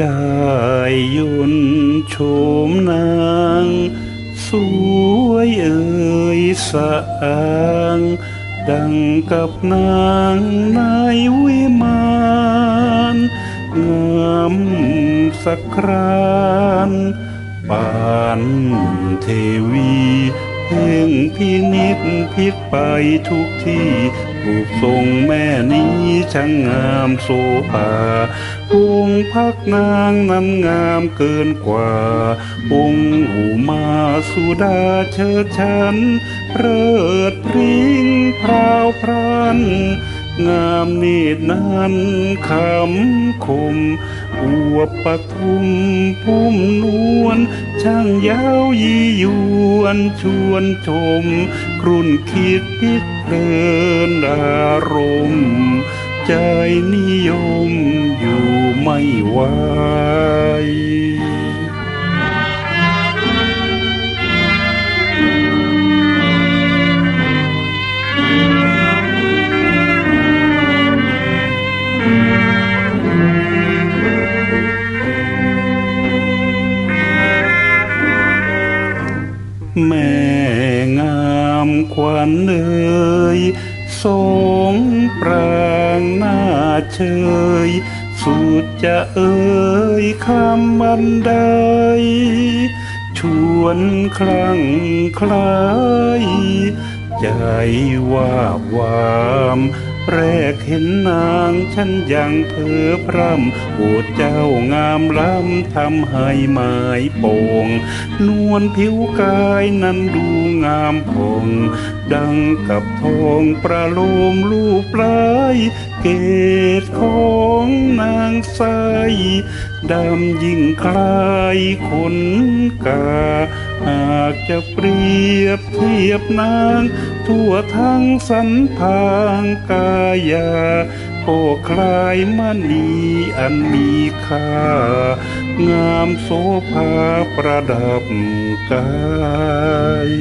ได้ยุนโฉมนาง สวยเอ่ยสะอางดังกับนางนายวิมานงามสักครานปานเทวี เพ่งพินิษพิกไปทุกที่รูปทรงแม่นี้ช่างงามโสภาองค์พักนางนั้นงามเกินกว่า องค์หูมาสุดาเชิดฉันเริดพริ้งพราวพรัน งามนตรนั้นคำคมอวบปทุมพุ่มนวลช่างยาวยียวนชวนชม ครุ่นคิดพิกเพลินอารมณ์ ใจนิยมอยู่ไม่ไห แม่งามขวัญเอ่ยสงปรางหน้าเชย สุดจะเอ่ยคำบันไดชวนคลั่งคล้ายใจว่าบวาม แรกเห็นนางฉันยังเพ้อพร่ำโอดเจ้างามล้ำทำให้หมายโป่ง นวลผิวกายนั้นดูงงามผ่องดังกับทองประโลมรูปลายเกศของนางใสดำยิ่งคล้ายขนกา หากจะเปรียบเทียบนาง ทั่วทั้งสันพางกายา ก็คลายมณีอันมีค่างามโสภาประดับกาย